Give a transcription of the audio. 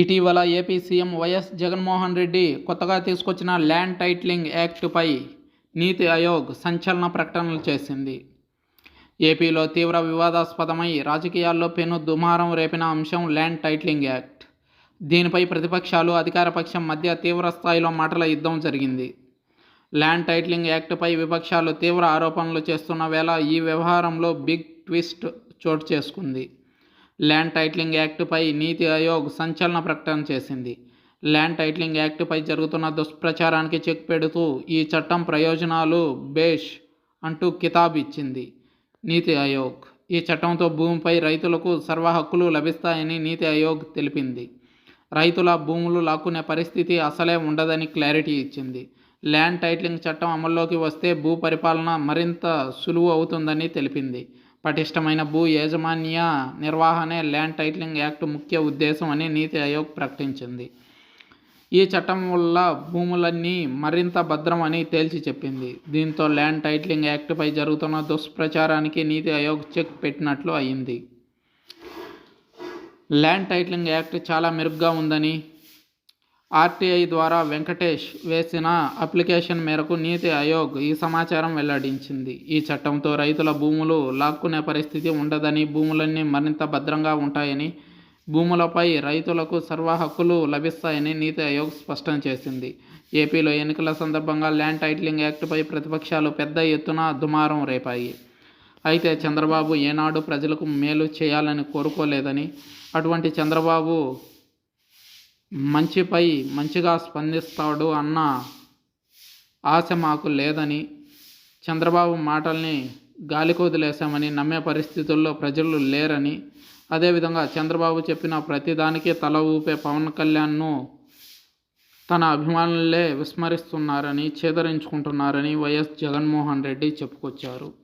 ఇటీవల AP CM YS Jaganmohan Reddy కొత్తగా తీసుకొచ్చిన ల్యాండ్ టైట్లింగ్ యాక్ట్పై నీతి ఆయోగ్ సంచలన ప్రకటనలు చేసింది. ఏపీలో తీవ్ర వివాదాస్పదమై రాజకీయాల్లో పెను దుమారం రేపిన అంశం ల్యాండ్ టైట్లింగ్ యాక్ట్. దీనిపై ప్రతిపక్షాలు అధికారపక్షం మధ్య తీవ్ర స్థాయిలో మాటల యుద్ధం జరిగింది. ల్యాండ్ టైట్లింగ్ యాక్ట్పై విపక్షాలు తీవ్ర ఆరోపణలు చేస్తున్న వేళ ఈ వ్యవహారంలో బిగ్ ట్విస్ట్ చోటు చేసుకుంది. ల్యాండ్ టైట్లింగ్ యాక్ట్పై నీతి ఆయోగ్ సంచలన ప్రకటన చేసింది. ల్యాండ్ టైట్లింగ్ యాక్ట్పై జరుగుతున్న దుష్ప్రచారానికి చెక్ పెడుతూ ఈ చట్టం ప్రయోజనాలు బేష్ అంటూ కితాబ్ ఇచ్చింది నీతి ఆయోగ్. ఈ చట్టంతో భూమిపై రైతులకు సర్వ హక్కులు లభిస్తాయని నీతి ఆయోగ్ తెలిపింది. రైతుల భూములు లాక్కునే పరిస్థితి అసలే ఉండదని క్లారిటీ ఇచ్చింది. ల్యాండ్ టైటిలింగ్ చట్టం అమల్లోకి వస్తే భూ పరిపాలన మరింత సులువు అవుతుందని తెలిపింది. పటిష్టమైన భూ యాజమాన్య నిర్వహణే ల్యాండ్ టైటిలింగ్ యాక్ట్ ముఖ్య ఉద్దేశం అని నీతి ఆయోగ్ ప్రకటించింది. ఈ చట్టం వల్ల భూములన్నీ మరింత భద్రం అని తేల్చి చెప్పింది. దీంతో ల్యాండ్ టైటిలింగ్ యాక్ట్పై జరుగుతున్న దుష్ప్రచారానికి నీతి ఆయోగ్ చెక్ పెట్టినట్లు అయింది. ల్యాండ్ టైటిలింగ్ యాక్ట్ చాలా మెరుగ్గా ఉందని ఆర్టీఐ ద్వారా వెంకటేష్ వేసిన అప్లికేషన్ మేరకు నీతి ఆయోగ్ ఈ సమాచారం వెల్లడించింది. ఈ చట్టంతో రైతుల భూములు లాక్కునే పరిస్థితి ఉండదని భూములన్నీ మరింత భద్రంగా ఉంటాయని భూములపై రైతులకు సర్వ హక్కులు లభిస్తాయని నీతి ఆయోగ్ స్పష్టం చేసింది. ఏపీలో ఎన్నికల సందర్భంగా ల్యాండ్ టైటిలింగ్ యాక్ట్పై ప్రతిపక్షాలు పెద్ద ఎత్తున దుమారం రేపాయి. అయితే చంద్రబాబు ఏనాడు ప్రజలకు మేలు చేయాలని కోరుకోలేదని అటువంటి చంద్రబాబు మంచిపై మంచిగా స్పందిస్తాడు అన్న ఆశ మాకు లేదని చంద్రబాబు మాటల్ని గాలికొదిలేశామని నమ్మే పరిస్థితుల్లో ప్రజలు లేరని అదేవిధంగా చంద్రబాబు చెప్పిన ప్రతిదానికి తల ఊపే పవన్ కళ్యాణ్ను తన అభిమానులే విస్మరిస్తున్నారని చేదరించుకుంటున్నారని వైఎస్ జగన్మోహన్ రెడ్డి చెప్పుకొచ్చారు.